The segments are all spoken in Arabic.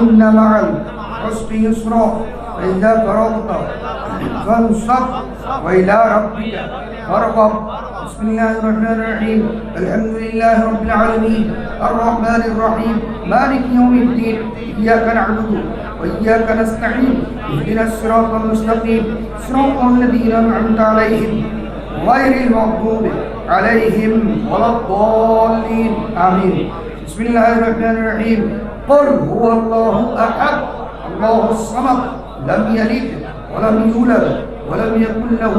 إن مع العسر يسرا. فإذا فرغت فانصب. وإلى ربك فارغب. بسم الله الرحمن الرحيم. الحمد لله رب العالمين. الرحمن الرحيم. مالك يوم الدين. إياك نعبد وإياك نستعين. اهدنا الصراط المستقيم. صراط الذين أنعمت عليهم. غير المغضوب عليهم ولا الضالين. آمين. بسم الله الرحمن الرحيم. قل هو الله أحد الله الصمد لم يلد ولم يولد ولم يكن له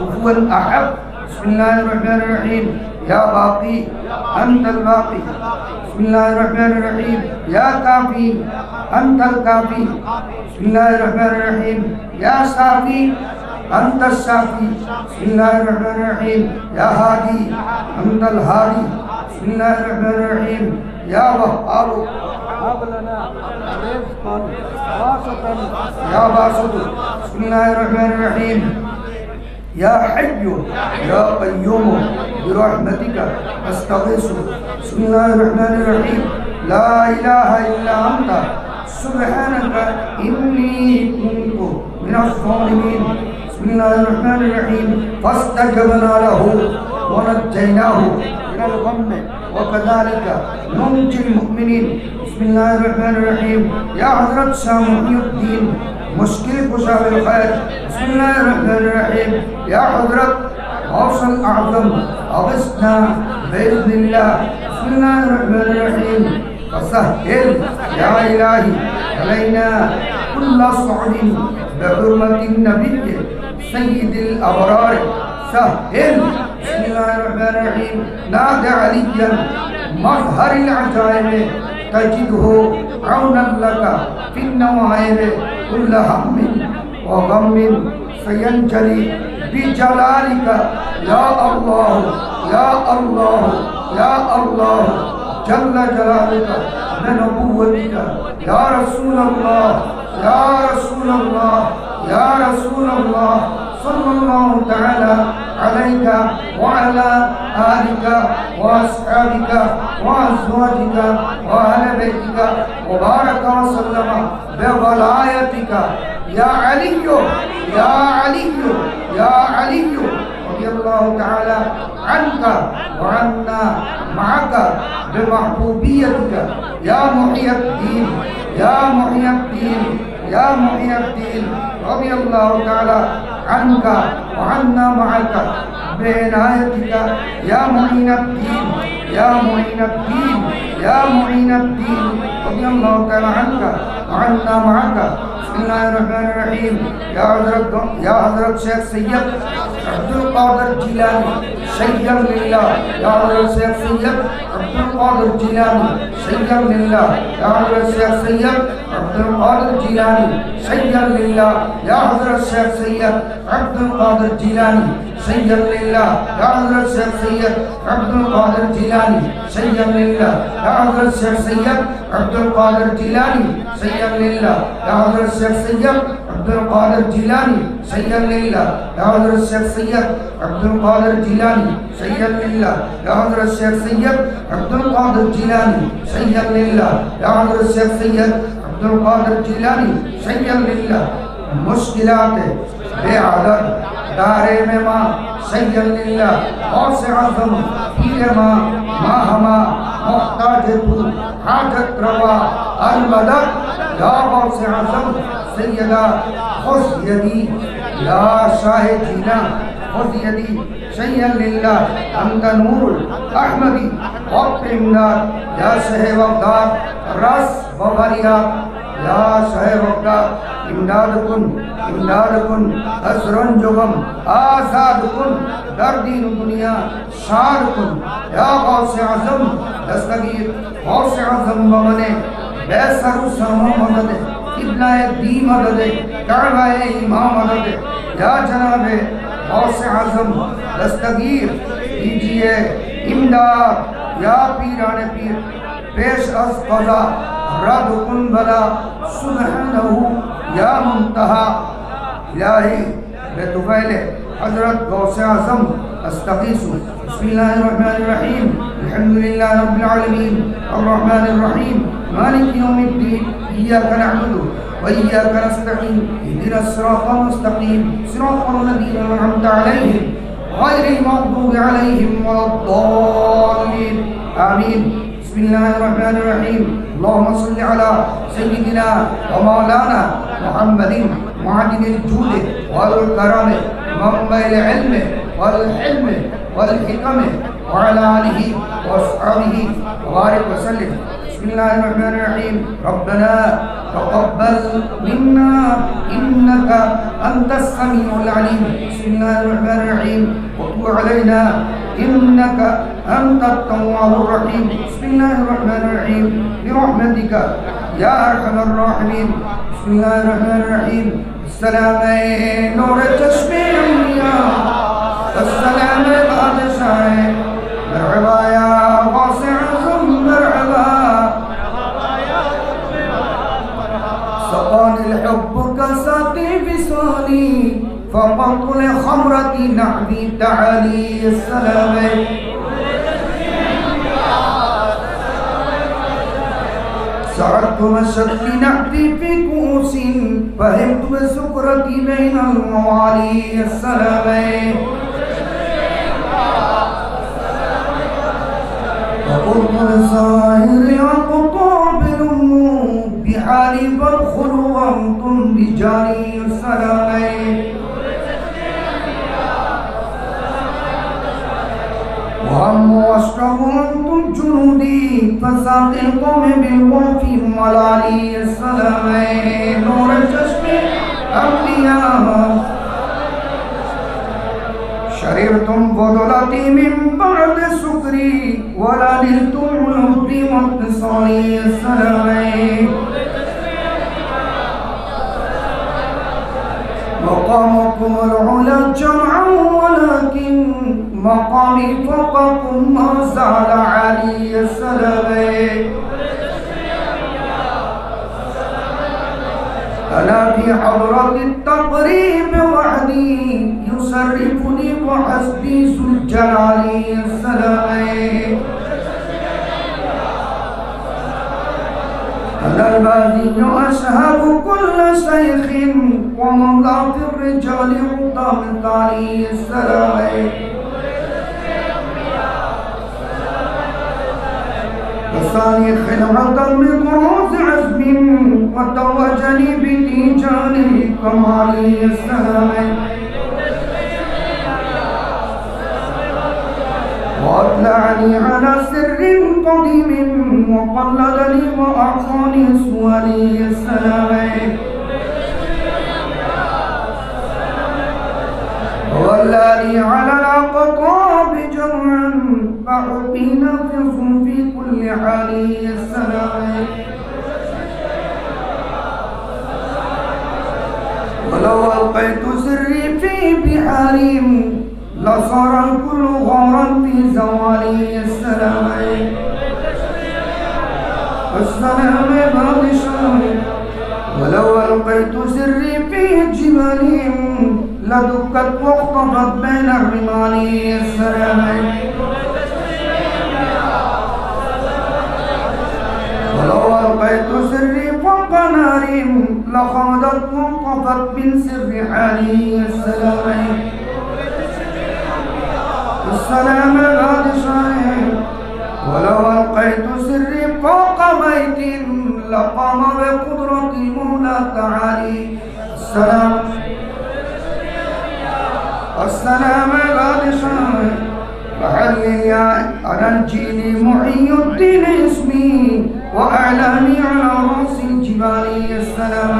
كفوا أحد. بسم الله الرحمن الرحيم. يا باقي أنت الباقي. بسم الله الرحمن الرحيم. يا كافي أنت الكافي. بسم الله الرحمن الرحيم. يا سافي أنت الشافي بسم الله الرحمن الرحيم. يا هادي أنت الهادي. بسم الله الرحمن الرحيم. يا وهاب. يا باسط بسم الله الرحمن الرحيم. يا حي يا قيوم برحمتك أستغيث. بسم الله الرحمن الرحيم. لا إله إلا أنت. سبحانك إني كنت من الظالمين. بسم الله الرحمن الرحيم. فاستجبنا له ونجيناه. الغم وكذلك ننجي المؤمنين. بسم الله الرحمن الرحيم. يا حضرت شاه محي الدين. مشكل كشاف الخير. بسم الله الرحمن الرحيم. يا حضرت غوث الأعظم. أغثنا بإذن الله. بسم الله الرحمن الرحيم. فسهل يا إلهي علينا كل صعد بحرمة النبي. سيد الأبرار. سهل. بسم الله الرحمن الرحيم نادى عليا مظهر العجائب تجده عونا لك في النوائب كل هم وغم سينجلي بجلالك يا الله يا الله يا الله جل جلالك بنبوتك يا رسول الله يا رسول الله يا رسول الله صلى الله تعالى عليك وعلى آلك وأصحابك وأزواجك وأهل بيتك وبارك وسلم بولايتك. يا علي يا علي يا علي رضي الله تعالى عنك وعنا معك بمحبوبيتك. يا محي الدين يا محي الدين يا محي الدين. رضي الله تعالى عنك وعنا معك. بعنايتك يا معين الدين يا معين الدين يا معين الدين. رضي الله تعالى عنك وعنا معك. بسم الله الرحمن الرحيم يا حضرت يا حضرت شيخ سيد عبد القادر جيلاني شيئا لله يا حضرت شيخ سيد عبد القادر جيلاني شيئا لله يا حضرت شيخ سيد عبد القادر جيلاني شيئا لله يا حضرت شيخ سيد عبد القادر جيلاني شيئا لله يا حضرت شيخ سيد عبد القادر جيلاني شيئا لله يا حضرت شيخ سيد عبد القادر جيلاني شيئا لله يا حضرت شيخ سيد عبد القادر جيلاني شيئا لله يا حضرت شيخ سيد عبد القادر جيلاني شيئا لله يا حضرت شيخ سيد عبد القادر جيلاني شيئا لله يا حضرت شيخ سيد عبد القادر مشکلات بے عادت دارے میں ماں سیل اللہ اور سے عظم، پیر ماں ماں ہما مختاج تو حاجت روا، المدد، یا اور سے عظم، سیدہ خوش یدی یا شاہ جینا خوش یدی، سیل اللہ انت نور احمدی وقت امدار یا شہ وقتار رس بغریات یا صحیح وقتا امداد کن امداد کن اسرن جغم آزاد کن در دین دنیا شاد کن یا غوث عظم دستگیر، غوث عظم بمنے، بیسر سر سرمو مدد ابنہ دی مدد کعبہ امام مدد یا جناب غوث عظم دستگیر دیجیے امداد، یا پیران پیر، پیش از قضا الرعد بلا. سبحانه يا منتہا الہی بے حضرت غوث اعظم استغیث بسم الله الرحمن الرحيم. الحمد لله رب العالمين. الرحمن الرحيم. مالك يوم الدين. إياك نعبد وإياك نستعين. اهدنا الصراط المستقيم. صراط الذين أنعمت عليهم غير المغضوب عليهم ولا الضالين. آمين. بسم الله الرحمن الرحيم. اللهم صل على سيدنا ومولانا محمد معدن الجود والكرم منبع العلم والحلم والحكم وعلى آله وأصحابه وبارك وسلم. بسم الله الرحمن الرحيم. ربنا تقبل منا إنك أنت السميع العليم. بسم الله الرحمن الرحيم. وتب علينا إنك أنت التواب الرحيم. بسم الله الرحمن الرحيم. برحمتك يا أرحم الراحمين. بسم الله الرحمن الرحيم. السلام نور تشبيه السلام بادشاہ مرحبا يا واسع مرحبا. سقاني الحب كساتي بصالي فقط الخمرة نعبي تعالي. السلام. سعدت مشت نعتي في كؤوس فهمت بسكرتي بين الموالي السلام وقلت لسائر الأقطاب الأمور بحالي فادخلوا وانتم بجاري السلام وهم واشرب فساق القوم بالوفي ملالي السلام. نور الجسم أنبياء. شررتم بضلتي من بعد سكري ولا نلتم الهدي واتصالي السلام. مقامكم العلا جمعا ولكن مقامي فوقكم ما زال أنا في حضرة التقريب وحدي يصرفني وحسبي ذو الجلال السلام. أنا البادي أشهد كل شيخ في الرجال قدام علي السلام. خلعة من طروز عزم وتوجني بتيجان الكمال السلام. وأطلعني على سر قديم وقلدني وأعصاني سوالي السلام. ولاني على الأقطاب جمعا فحبي بحار لصار الكل غارا في زوالي السلام. السلام بادشاه ولو ألقيت سري في جبال لدكت واختفت بين الرمال السلام. ولو ألقيت سري فوق نار لخمدت وانطفت من سر حالي السلام. السلام بادشاه ولو ألقيت سري فوق بيت لقام بقدرة مولى تعالي السلام. السلام بادشاه وحلل يا على الجيل محي الدين اسمي. وأعلامي على رأس الجبال. السلام.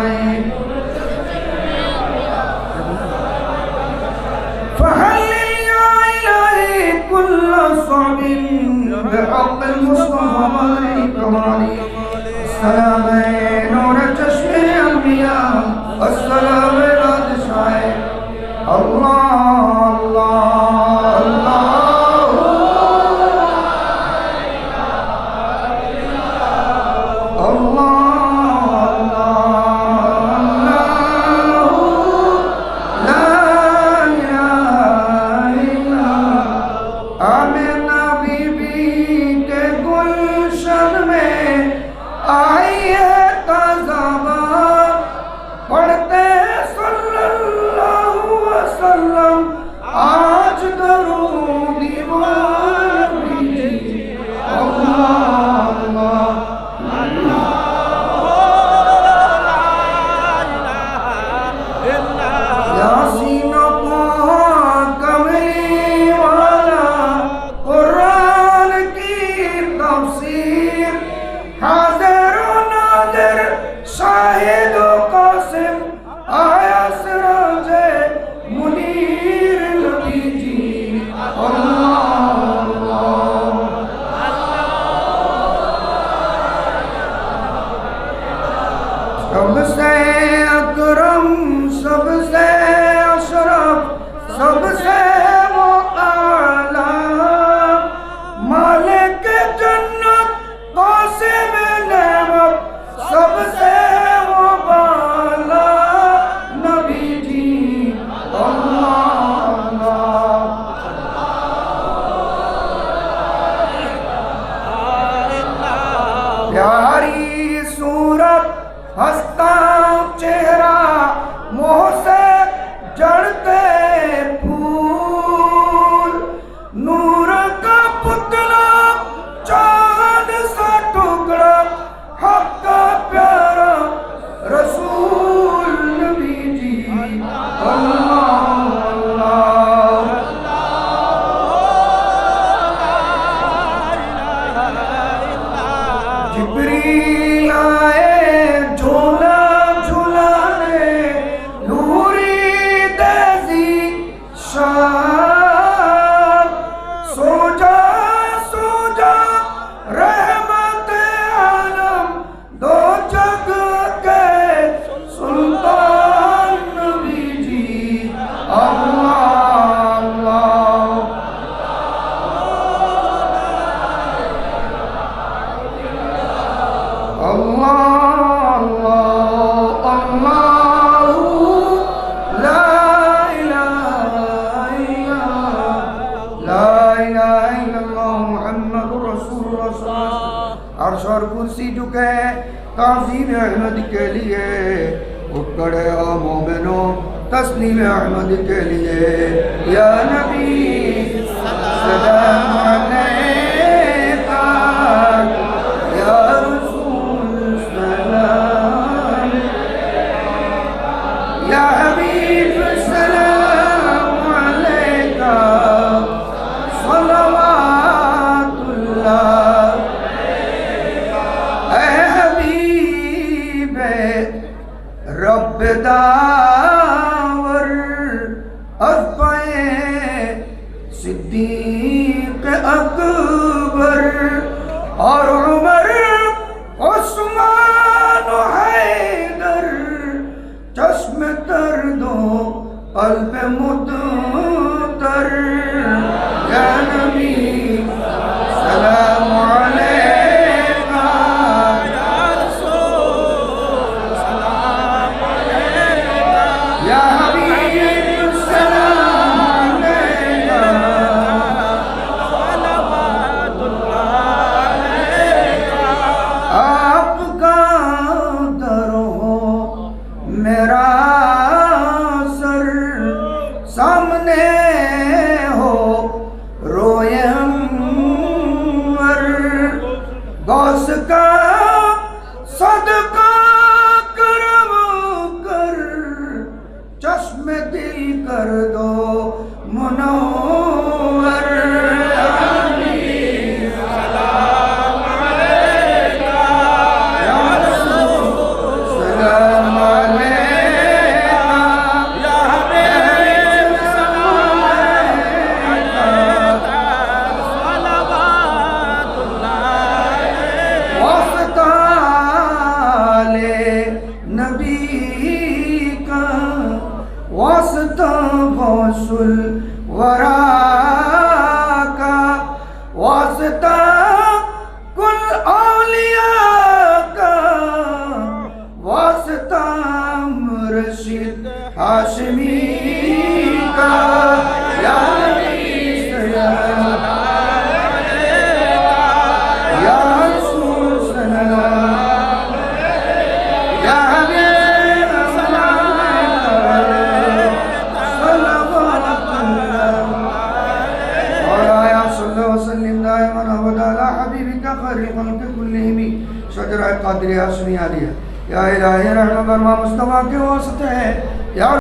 كل صعب بحق المصطفى الكمال السلام نور تشفي الأنبياء. السلام عرش اور کرسی جھکے، تعظیم احمد کے لیے۔ اکڑے او مومنوں تسلیم احمد کے لیے۔ یا نبی، سلام علیہ